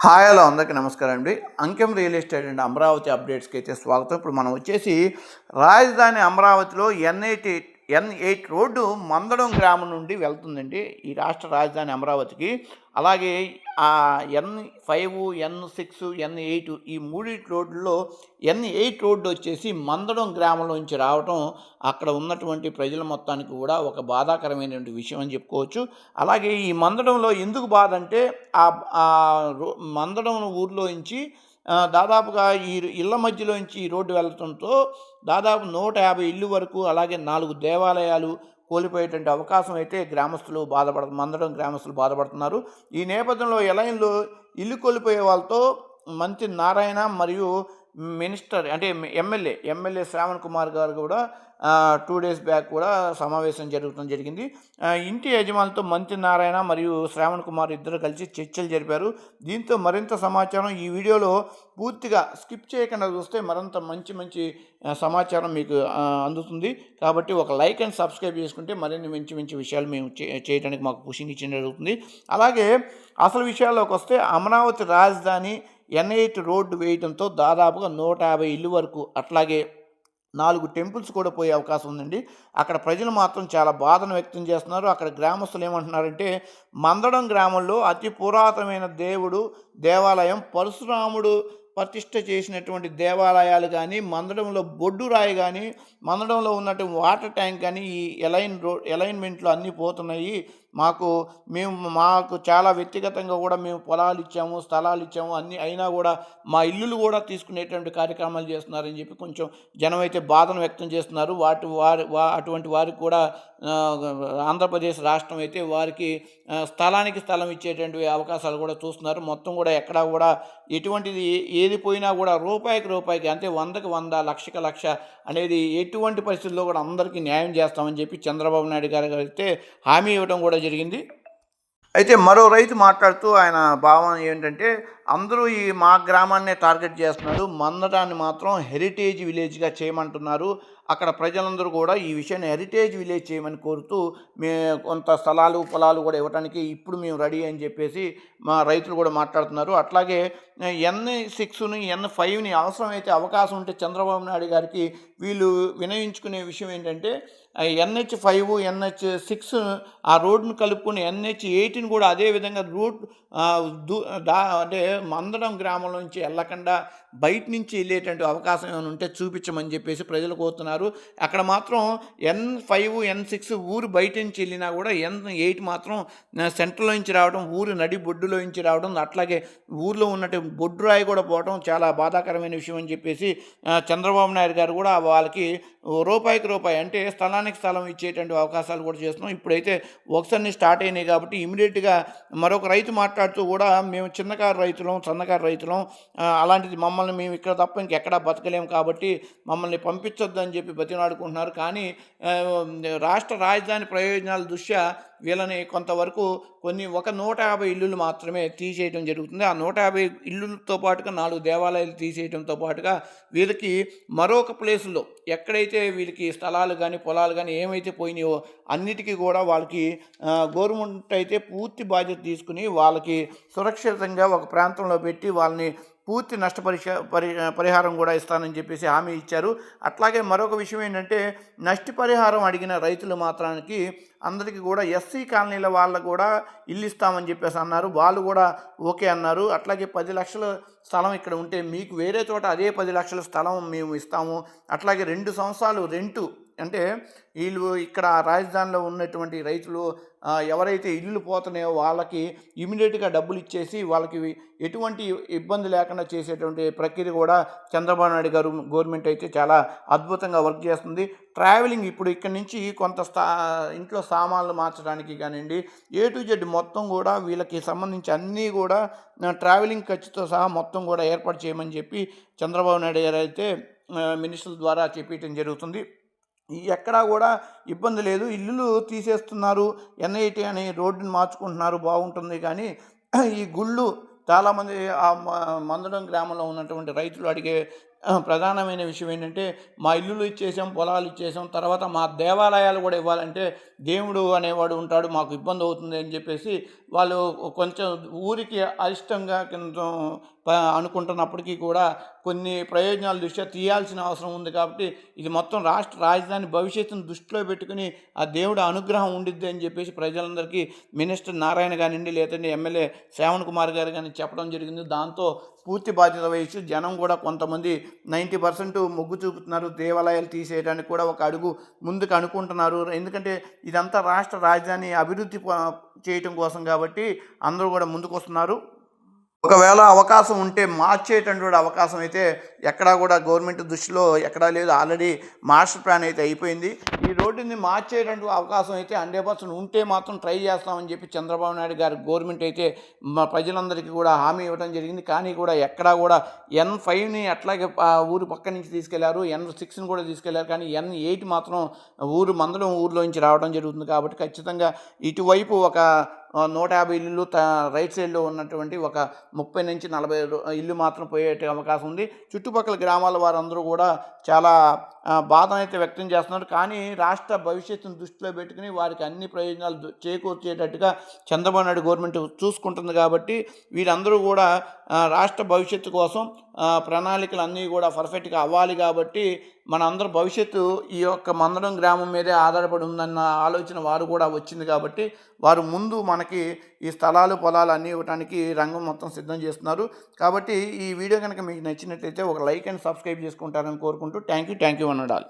Hi hello అందరికీ నమస్కారం అండి. Ankem real estate and Amaravati అప్డేట్స్కి అయితే స్వాగతం. ఇప్పుడు మనం వచ్చేసి రాజధాని అమరావతిలో NIT N eight road Mandadam గ్రామం నుండి వెళ్తుందండి ఈ రాష్ట్ర రాజధాని అమరావతికి. అలాగే ఆ N five N six N eight ఈ మూడింటి రోడ్లలో ఎన్ ఎయిట్ రోడ్డు వచ్చేసి మందడం గ్రామంలోంచి రావడం రావటం అక్కడ ఉన్నటువంటి ప్రజల మొత్తానికి కూడా ఒక బాధాకరమైనటువంటి విషయం అని చెప్పుకోవచ్చు. అలాగే ఈ మందడంలో ఎందుకు బాధ అంటే ఆ రో- మందడం ఊర్లో నుంచి దాదాపుగా ఈ ఇళ్ళ మధ్యలో నుంచి ఈ రోడ్డు వెళ్ళటంతో దాదాపు నూట యాభై ఇల్లు వరకు అలాగే నాలుగు దేవాలయాలు కోల్పోయేటువంటి అవకాశం అయితే గ్రామస్తులు బాధపడ మందడం గ్రామస్తులు బాధపడుతున్నారు. ఈ నేపథ్యంలో ఎలైన్లో ఇల్లు కోల్పోయే వాళ్ళతో మంత్రి నారాయణ మరియు మినిస్టర్ అంటే ఎమ్మెల్యే ఎమ్మెల్యే శ్రావణ్ కుమార్ గారు కూడా టూ డేస్ బ్యాక్ కూడా సమావేశం జరుగుతుంది జరిగింది. ఇంటి యజమానితో మంత్రి నారాయణ మరియు శ్రావణ్ కుమార్ ఇద్దరు కలిసి చర్చలు జరిపారు. దీంతో మరింత సమాచారం ఈ వీడియోలో పూర్తిగా స్కిప్ చేయకుండా చూస్తే మరింత మంచి మంచి సమాచారం మీకు అందుతుంది. కాబట్టి ఒక లైక్ అండ్ సబ్స్క్రైబ్ చేసుకుంటే మరిన్ని మంచి మంచి విషయాలు మేము చేయడానికి మాకు పుషింగ్ ఇచ్చిన జరుగుతుంది. అలాగే అసలు విషయాల్లోకి వస్తే అమరావతి రాజధాని ఎన్ఐటి రోడ్డు వేయడంతో దాదాపుగా నూట యాభై ఇల్లు వరకు అట్లాగే నాలుగు టెంపుల్స్ కూడా పోయే అవకాశం ఉందండి. అక్కడ ప్రజలు మాత్రం చాలా బాధను వ్యక్తం చేస్తున్నారు. అక్కడ గ్రామస్తులు ఏమంటున్నారంటే మందడం గ్రామంలో అతి పురాతనమైన దేవుడు దేవాలయం పరశురాముడు ప్రతిష్ట చేసినటువంటి దేవాలయాలు కానీ మందడంలో బొడ్డు రాయి కానీ మందడంలో ఉన్నటువంటి వాటర్ ట్యాంక్ కానీ ఈ ఎలైన్ రో ఎలైన్మెంట్లో అన్నీ పోతున్నాయి. మాకు మేము మాకు చాలా వ్యక్తిగతంగా కూడా మేము పొలాలు ఇచ్చాము స్థలాలు ఇచ్చాము అన్నీ అయినా కూడా మా ఇల్లులు కూడా తీసుకునేటువంటి కార్యక్రమాలు చేస్తున్నారని చెప్పి కొంచెం జనం అయితే బాధను వ్యక్తం చేస్తున్నారు. వాటి వారి వా అటువంటి వారికి కూడా ఆంధ్రప్రదేశ్ రాష్ట్రం అయితే వారికి స్థలానికి స్థలం ఇచ్చేటువంటి అవకాశాలు కూడా చూస్తున్నారు. మొత్తం కూడా ఎక్కడా కూడా ఎటువంటిది ఏది పోయినా కూడా రూపాయికి రూపాయికి అంటే వందకి వంద లక్షకి లక్ష అనేది ఎటువంటి పరిస్థితుల్లో కూడా అందరికీ న్యాయం చేస్తామని చెప్పి చంద్రబాబు నాయుడు గారు అయితే హామీ ఇవ్వడం కూడా జరిగింది. అయితే మరో రైతు మాట్లాడుతూ ఆయన భావం ఏంటంటే అందరూ ఈ మా గ్రామాన్నే టార్గెట్ చేస్తున్నారు. మందటాన్ని మాత్రం హెరిటేజ్ విలేజ్గా చేయమంటున్నారు. అక్కడ ప్రజలందరూ కూడా ఈ విషయాన్ని హెరిటేజ్ విలేజ్ చేయమని కోరుతూ మే కొంత స్థలాలు పొలాలు కూడా ఇవ్వడానికి ఇప్పుడు మేము రెడీ అని చెప్పేసి మా రైతులు కూడా మాట్లాడుతున్నారు. అట్లాగే ఎన్ సిక్స్ని ఎన్ ఫైవ్ని అవసరమైతే అవకాశం ఉంటే చంద్రబాబు నాయుడు గారికి వీళ్ళు వినయించుకునే విషయం ఏంటంటే ఎన్హెచ్ ఫైవ్ ఎన్హెచ్ సిక్స్ ఆ రోడ్డును కలుపుకుని ఎన్హెచ్ ఎయిట్ని కూడా అదే విధంగా రూట్ దూ దా అంటే మందడం గ్రామం నుంచి వెళ్ళకుండా బయట నుంచి వెళ్ళేటువంటి అవకాశం ఏమైనా ఉంటే చూపించమని చెప్పేసి ప్రజలు కోరుతున్నారు. అక్కడ మాత్రం ఎన్ ఫైవ్ ఎన్ సిక్స్ ఊరు బయట నుంచి వెళ్ళినా కూడా ఎన్ ఎయిట్ మాత్రం సెంట్రల్ నుంచి రావడం ఊరు నడి బొడ్డులో నుంచి రావడం అట్లాగే ఊర్లో ఉన్నట్టు బొడ్డు రాయి కూడా పోవడం చాలా బాధాకరమైన విషయం అని చెప్పేసి చంద్రబాబు నాయుడు గారు కూడా వాళ్ళకి రూపాయికి రూపాయి అంటే స్థలానికి స్థలం ఇచ్చేటువంటి అవకాశాలు కూడా చేస్తున్నాం. ఇప్పుడైతే వర్క్స్ స్టార్ట్ అయినాయి కాబట్టి ఇమీడియట్గా మరొక రైతు మాట్లాడుతూ కూడా మేము చిన్నకారు రైతులం సన్నకారు రైతులం అలాంటిది మమ్మల్ని మేము ఇక్కడ తప్ప ఇంకెక్కడా బతకలేము కాబట్టి మమ్మల్ని పంపించొద్దు అని చెప్పి బతినాడుకుంటున్నారు కానీ రాష్ట్ర రాజధాని ప్రయోజనాల దృష్ట్యా వీళ్ళని కొంతవరకు కొన్ని ఒక నూట యాభై ఇల్లులు మాత్రమే తీసేయడం జరుగుతుంది. ఆ నూట యాభై ఇల్లులతో పాటుగా నాలుగు దేవాలయాలు తీసేయడంతో పాటుగా వీళ్ళకి మరొక ప్లేసులో ఎక్కడైతే వీళ్ళకి స్థలాలు కానీ పొలాలు కానీ ఏమైతే పోయినాయో అన్నిటికీ కూడా వాళ్ళకి గవర్నమెంట్ అయితే పూర్తి బాధ్యత తీసుకుని వాళ్ళకి సురక్షితంగా ఒక ప్రాంతంలో పెట్టి వాళ్ళని పూర్తి నష్టపరిష పరి పరిహారం కూడా ఇస్తానని చెప్పేసి హామీ ఇచ్చారు. అట్లాగే మరొక విషయం ఏంటంటే నష్టపరిహారం అడిగిన రైతులు మాత్రానికి అందరికీ కూడా ఎస్సీ కాలనీల వాళ్ళకు కూడా ఇల్లు ఇస్తామని చెప్పేసి అన్నారు. వాళ్ళు కూడా ఓకే అన్నారు. అట్లాగే పది లక్షల స్థలం ఇక్కడ ఉంటే మీకు వేరే చోట అదే పది లక్షల స్థలం మేము ఇస్తాము. అట్లాగే రెండు సంవత్సరాలు రెంటు అంటే వీళ్ళు ఇక్కడ రాజధానిలో ఉన్నటువంటి రైతులు ఎవరైతే ఇల్లు పోతున్నాయో వాళ్ళకి ఇమీడియట్గా డబ్బులు ఇచ్చేసి వాళ్ళకి ఎటువంటి ఇబ్బంది లేకుండా చేసేటువంటి ప్రక్రియ కూడా చంద్రబాబు నాయుడు గారు గవర్నమెంట్ అయితే చాలా అద్భుతంగా వర్క్ చేస్తుంది. ట్రావెలింగ్ ఇప్పుడు ఇక్కడ నుంచి కొంత స్థా ఇంట్లో సామాన్లు మార్చడానికి కానివ్వండి ఏ టు జెడ్ మొత్తం కూడా వీళ్ళకి సంబంధించి అన్నీ కూడా ట్రావెలింగ్ ఖర్చుతో సహా మొత్తం కూడా ఏర్పాటు చేయమని చెప్పి చంద్రబాబు నాయుడు గారు అయితే ఆ, మినిస్టర్ల ద్వారా చెప్పడం జరుగుతుంది. ఎక్కడా కూడా ఇబ్బంది లేదు. ఇల్లులు తీసేస్తున్నారు. ఎన్ఐటి అని రోడ్డుని మార్చుకుంటున్నారు. బాగుంటుంది కానీ ఈ గుళ్ళు చాలామంది ఆ మందడం గ్రామంలో ఉన్నటువంటి రైతులు అడిగే ప్రధానమైన విషయం ఏంటంటే మా ఇల్లులు ఇచ్చేసాం పొలాలు ఇచ్చేసాం తర్వాత మా దేవాలయాలు కూడా ఇవ్వాలంటే దేవుడు అనేవాడు ఉంటాడు మాకు ఇబ్బంది అవుతుంది అని చెప్పేసి వాళ్ళు కొంచెం ఊరికి అరిష్టంగా కింద అనుకుంటున్నప్పటికీ కూడా కొన్ని ప్రయోజనాల దృష్ట్యా తీయాల్సిన అవసరం ఉంది కాబట్టి ఇది మొత్తం రాష్ట్ర రాజధాని భవిష్యత్తును దృష్టిలో పెట్టుకుని ఆ దేవుడు అనుగ్రహం ఉండిద్ది అని చెప్పేసి ప్రజలందరికీ మినిస్టర్ నారాయణ కానివ్వండి లేదంటే ఎమ్మెల్యే శ్రావణ్ కుమార్ గారు కానీ చెప్పడం జరిగింది. దాంతో పూర్తి బాధ్యత వహించు జనం కూడా కొంతమంది నైంటీ పర్సెంట్ మొగ్గు చూపుతున్నారు. దేవాలయాలు తీసేయడానికి కూడా ఒక అడుగు ముందుకు అనుకుంటున్నారు. ఎందుకంటే ఇదంతా రాష్ట్ర రాజధాని అభివృద్ధి ప- చేయటం కోసం కాబట్టి అందరూ కూడా ముందుకు వస్తున్నారు ఒకవేళ అవకాశం ఉంటే మార్చేటటువంటి అవకాశం అయితే ఎక్కడా కూడా గవర్నమెంట్ దృష్టిలో ఎక్కడా లేదు. ఆల్రెడీ మాస్టర్ ప్లాన్ అయితే అయిపోయింది. ఈ రోడ్డుని మార్చేటటువంటి అవకాశం అయితే హండ్రెడ్ పర్సెంట్ ఉంటే మాత్రం ట్రై చేస్తామని చెప్పి చంద్రబాబు నాయుడు గారి గవర్నమెంట్ అయితే మా ప్రజలందరికీ కూడా హామీ ఇవ్వడం జరిగింది. కానీ కూడా ఎక్కడా కూడా ఎన్ ఫైవ్ని అట్లాగే ఊరు పక్క నుంచి తీసుకెళ్ళారు. ఎన్ సిక్స్ని కూడా తీసుకెళ్ళారు. కానీ ఎన్ ఎయిట్ మాత్రం ఊరు మందడం ఊర్లోంచి రావడం జరుగుతుంది. కాబట్టి ఖచ్చితంగా ఇటువైపు ఒక నూట యాభై ఇల్లు త రైట్ సైడ్లో ఉన్నటువంటి ఒక ముప్పై నుంచి నలభై ఇల్లు మాత్రం పోయే అవకాశం ఉంది. చుట్టుపక్కల గ్రామాల వారందరూ కూడా చాలా బాధ బాధను అయితే వ్యక్తం చేస్తున్నారు. కానీ రాష్ట్ర భవిష్యత్తును దృష్టిలో పెట్టుకుని వారికి అన్ని ప్రయోజనాలు చేకూర్చేటట్టుగా చంద్రబాబు నాయుడు గవర్నమెంట్ చూసుకుంటుంది కాబట్టి వీరందరూ కూడా రాష్ట్ర భవిష్యత్తు కోసం ప్రణాళికలు అన్నీ కూడా పర్ఫెక్ట్గా అవ్వాలి కాబట్టి మన అందరి భవిష్యత్తు ఈ యొక్క మందడం గ్రామం మీదే ఆధారపడి ఉందన్న ఆలోచన వారు కూడా వచ్చింది కాబట్టి వారు ముందు మనకి ఈ స్థలాలు పొలాలు అన్నీ ఇవ్వడానికి రంగం మొత్తం సిద్ధం చేస్తున్నారు. కాబట్టి ఈ వీడియో కనుక మీకు నచ్చినట్లయితే ఒక లైక్ అండ్ సబ్స్క్రైబ్ చేసుకుంటారని కోరుకుంటూ థ్యాంక్ యూ థ్యాంక్ యూ అనడాలి